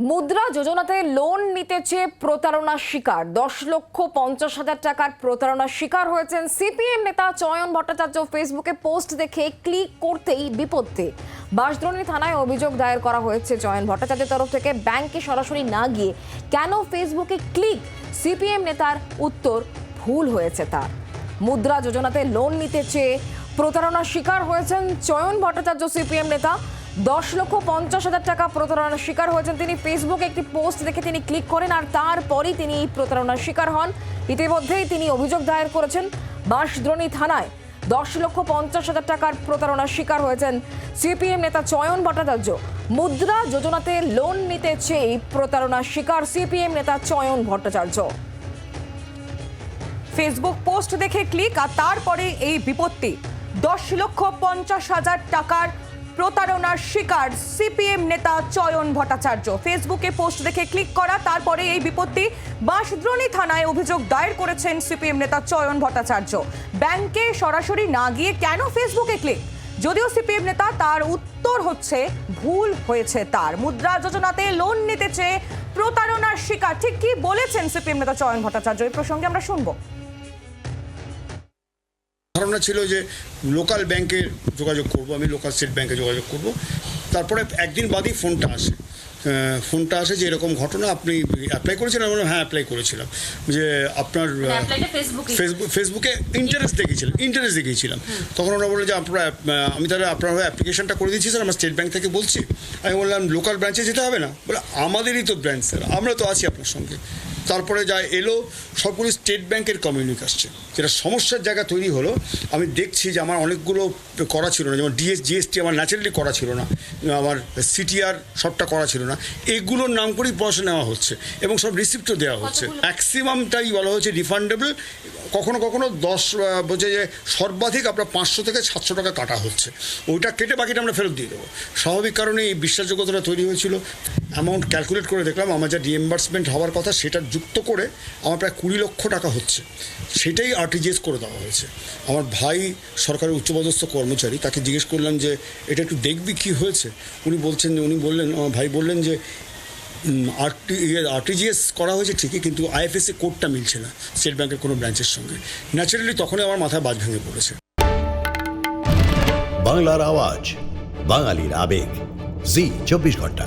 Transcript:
মুদ্রা যোজনাতে লোন নিতে চেয়ে প্রতারণার শিকার। দশ লক্ষ পঞ্চাশ হাজার টাকার প্রতারণার শিকার হয়েছেন সিপিএম নেতা চয়ন ভট্টাচার্য ফেসবুকে পোস্ট দেখে ক্লিক করতেই বিপত্তি। বাঁশদ্রোণী থানায় অভিযোগ দায়ের করা হয়েছে চয়ন ভট্টাচার্যের তরফ থেকে। ব্যাংকে সরাসরি না গিয়ে কেন ফেসবুকে ক্লিক? সিপিএম নেতার উত্তর ভুল হয়েছে তার। মুদ্রা যোজনাতে লোন নিতে চেয়ে প্রতারণার শিকার হয়েছেন চয়ন ভট্টাচার্য সিপিএম নেতা দশ লক্ষ পঞ্চাশ হাজার টাকা প্রতারণার শিকার হয়েছেন তিনি। ফেসবুকে একটি পোস্ট দেখে তিনি ক্লিক করেন আর তারপরই তিনি এই প্রতারণার শিকার হন। ইতিমধ্যেই তিনি অভিযোগ দায়ের করেছেন বাঁশদ্রোণী থানায়। দশ লক্ষ পঞ্চাশ হাজার টাকার প্রতারণার শিকার হয়েছেন সিপিএম নেতা চয়ন ভট্টাচার্য। মুদ্রা যোজনাতে লোন নিতে চেয়ে প্রতারণার শিকার সিপিএম নেতা চয়ন ভট্টাচার্য। ফেসবুক পোস্ট দেখে ক্লিক আর তারপরে এই বিপত্তি। দশ লক্ষ পঞ্চাশ হাজার টাকার প্রতারণার শিকার সিপিএম নেতা চয়ন ভট্টাচার্য। ফেসবুকে পোস্ট দেখে ক্লিক করা, তারপরে এই বিপত্তি বাঁশদ্রোণী থানায় অভিযোগ দায়ের করেছেন সিপিএম নেতা চয়ন ভট্টাচার্য। ব্যাংকে সরাসরি না গিয়ে কেন ফেসবুকে ক্লিক? যদিও সিপিএম নেতা তার উত্তর হচ্ছে, ভুল হয়েছে তার। মুদ্রা যোজনাতে লোন নিতে চেয়ে প্রতারণার শিকার। ঠিক কি বলেছেন সিপিএম নেতা চয়ন ভট্টাচার্য? এই প্রসঙ্গে আমরা শুনব। ধারণা ছিল যে লোকাল ব্যাংকে যোগাযোগ করব আমি লোকাল স্টেট ব্যাংকে যোগাযোগ করব। তারপরে একদিন বাদেই ফোনটা আসে। ফোনটা আসে যে এরকম ঘটনা আপনি অ্যাপ্লাই করেছিলেন? আমি বললাম হ্যাঁ অ্যাপ্লাই করেছিলাম। যে আপনার ফেসবুকে ফেসবুক ফেসবুকে ইন্টারেস্ট দেখিয়েছিলাম ইন্টারেস্ট দেখিয়েছিলাম। তখন ওরা বলল যে আপনারা আমি তাহলে আপনার হয়ে অ্যাপ্লিকেশনটা করে দিচ্ছি স্যার আমরা স্টেট ব্যাংক থেকে বলছি। আমি বললাম লোকাল ব্রাঞ্চে যেতে হবে না? বলে আমাদেরই তো ব্রাঞ্চ স্যার আমরা তো আছি আপনার সঙ্গে। তারপরে যা এলো সবগুলি স্টেট ব্যাংকের কমিউনিক আসছে। যেটা সমস্যার জায়গা তৈরি হলো আমি দেখছি যে আমার অনেকগুলো করা ছিল না যেমন ডিএস জিএসটি আমার ন্যাচারালি করা ছিল না আমার সিটিআর সবটা করা ছিল না এগুলোর নাম করেই পয়সা নেওয়া হচ্ছে এবং সব রিসিপ্টও দেওয়া হচ্ছে। ম্যাক্সিমামটাই বলা হচ্ছে রিফান্ডেবল কখনো কখনো দশ বলছে যে সর্বাধিক আপনার পাঁচশো থেকে সাতশো টাকা কাটা হচ্ছে। ওইটা কেটে বাকিটা আমরা ফেরত দিয়ে দেবো। স্বাভাবিক কারণে এই বিশ্বাসযোগ্যতাটা তৈরি হয়েছিল। অ্যামাউন্ট ক্যালকুলেট করে দেখলাম আমার যা রিএম্বার্সমেন্ট হওয়ার কথা সেটা যুক্ত করে আমার প্রায় কুড়ি লক্ষ টাকা হচ্ছে। সেটাই আরটিজিএস করে দেওয়া হয়েছে। আমার ভাই সরকারের উচ্চপদস্থ কর্মচারী, তাকে জিজ্ঞেস করলাম যে, এটা একটু দেখবি কি হয়েছে? উনি বলছেন যে, উনি বললেন, আমার ভাই বললেন যে আরটি আরটিজিএস করা হয়েছে ঠিকই, কিন্তু আইএফএসএ কোডটা মিলছে না, স্টেট ব্যাংকের কোনো ব্রাঞ্চের সঙ্গে। ন্যাচারালি তখনই আমার মাথায় বাজ ভেঙে পড়েছে। বাংলার আওয়াজ, বাঙালির আবেগ, জি, চব্বিশ ঘণ্টা।